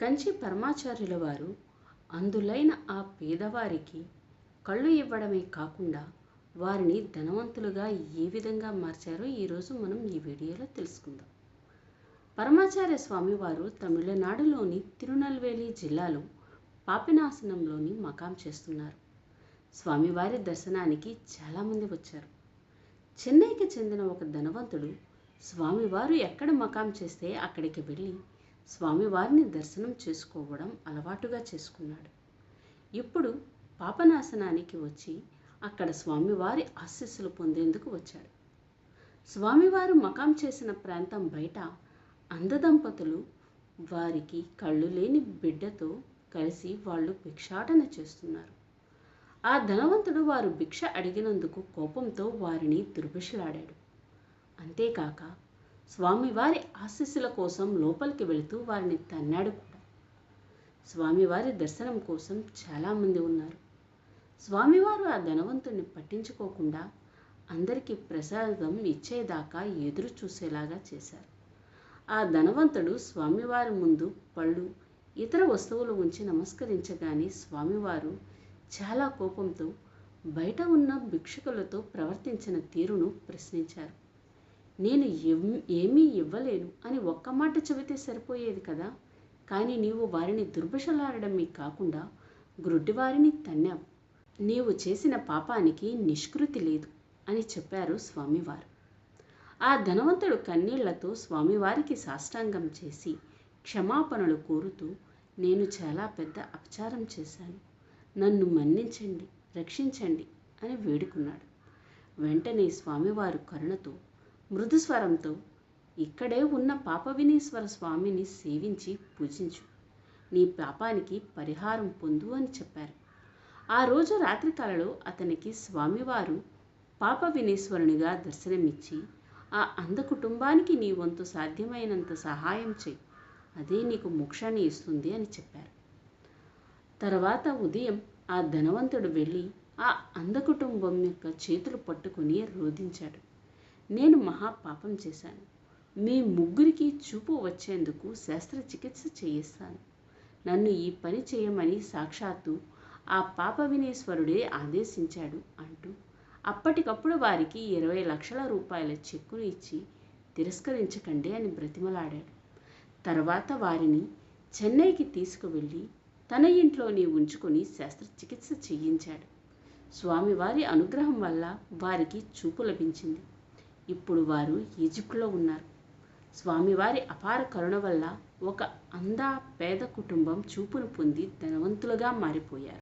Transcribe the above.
కంచి పరమాచార్యుల వారు అందులైన ఆ పేదవారికి కళ్ళు ఇవ్వడమే కాకుండా వారిని ధనవంతులుగా ఏ విధంగా మార్చారో ఈరోజు మనం ఈ వీడియోలో తెలుసుకుందాం. పరమాచార్య స్వామి వారు తమిళనాడులోని తిరునల్వేలి జిల్లాలో పాపినాశనంలోని మకాం చేస్తున్నారు. స్వామివారి దర్శనానికి చాలామంది వచ్చారు. చెన్నైకి చెందిన ఒక ధనవంతుడు స్వామివారు ఎక్కడ మకాం చేస్తే అక్కడికి వెళ్ళి స్వామివారిని దర్శనం చేసుకోవడం అలవాటుగా చేసుకున్నాడు. ఇప్పుడు పాపనాశనానికి వచ్చి అక్కడ స్వామివారి ఆశీస్సులు పొందేందుకు వచ్చాడు. స్వామివారు మకాం చేసిన ప్రాంతం బయట అందదంపతులు వారికి కళ్ళు లేని బిడ్డతో కలిసి వాళ్ళు భిక్షాటన చేస్తున్నారు. ఆ ధనవంతుడు వారు భిక్ష అడిగినందుకు కోపంతో వారిని దుర్భిషలాడాడు అంతేకాక స్వామివారి ఆశీస్సుల కోసం లోపలికి వెళుతూ వారిని తన్నాడు కూడా. స్వామివారి దర్శనం కోసం చాలామంది ఉన్నారు. స్వామివారు ఆ ధనవంతుణ్ణి పట్టించుకోకుండా అందరికీ ప్రసాదం ఇచ్చేదాకా ఎదురు చూసేలాగా చేశారు. ఆ ధనవంతుడు స్వామివారి ముందు పళ్ళు ఇతర వస్తువులు ఉంచి నమస్కరించగానే స్వామివారు చాలా కోపంతో బయట ఉన్న భిక్షుకులతో ప్రవర్తించిన తీరును ప్రశ్నించారు. నేను ఏమీ ఇవ్వలేను అని ఒక్క మాట చెబితే సరిపోయేది కదా? కానీ నీవు వారిని దుర్భషలాడడమే కాకుండా గ్రుడ్డివారిని తన్నావు. నీవు చేసిన పాపానికి నిష్కృతి లేదు అని చెప్పారు స్వామివారు. ఆ ధనవంతుడు కన్నీళ్ళతో స్వామివారికి సాష్టాంగం చేసి క్షమాపణలు కోరుతూ నేను చాలా పెద్ద అపచారం చేశాను. నన్ను మన్నించండి రక్షించండి అని వేడుకున్నాడు. వెంటనే స్వామివారు కరుణతో మృదుస్వరంతో ఇక్కడే ఉన్న పాపవినీశ్వర స్వామిని సేవించి పూజించు. నీ పాపానికి పరిహారం పొందు అని చెప్పారు. ఆ రోజు రాత్రికాలలో అతనికి స్వామివారు పాప వినీశ్వరునిగా దర్శనమిచ్చి ఆ అంధ కుటుంబానికి నీ వంతు సాధ్యమైనంత సహాయం చేయి అదే నీకు మోక్షాన్ని ఇస్తుంది అని చెప్పారు. తర్వాత ఉదయం ఆ ధనవంతుడు వెళ్ళి ఆ అంధ కుటుంబం యొక్క చేతులు పట్టుకుని రోధించాడు. నేను మహా పాపం చేశాను. మీ ముగ్గురికి చూపు వచ్చేందుకు శస్త్రచికిత్స చేయిస్తాను. నన్ను ఈ పని చేయమని సాక్షాత్తు ఆ పాప వినేశ్వరుడే ఆదేశించాడు అంటూ అప్పటికప్పుడు వారికి ఇరవై లక్షల రూపాయల చెక్కును ఇచ్చి తిరస్కరించకండి అని బ్రతిమలాడాడు. తర్వాత వారిని చెన్నైకి తీసుకువెళ్ళి తన ఇంట్లోనే ఉంచుకొని శస్త్రచికిత్స చేయించాడు. స్వామివారి అనుగ్రహం వల్ల వారికి చూపు లభించింది. ఇప్పుడు వారు ఈజిప్టులో ఉన్నారు. స్వామివారి అపార కరుణ వల్ల ఒక అందా పేద కుటుంబం చూపును పొంది ధనవంతులుగా మారిపోయారు.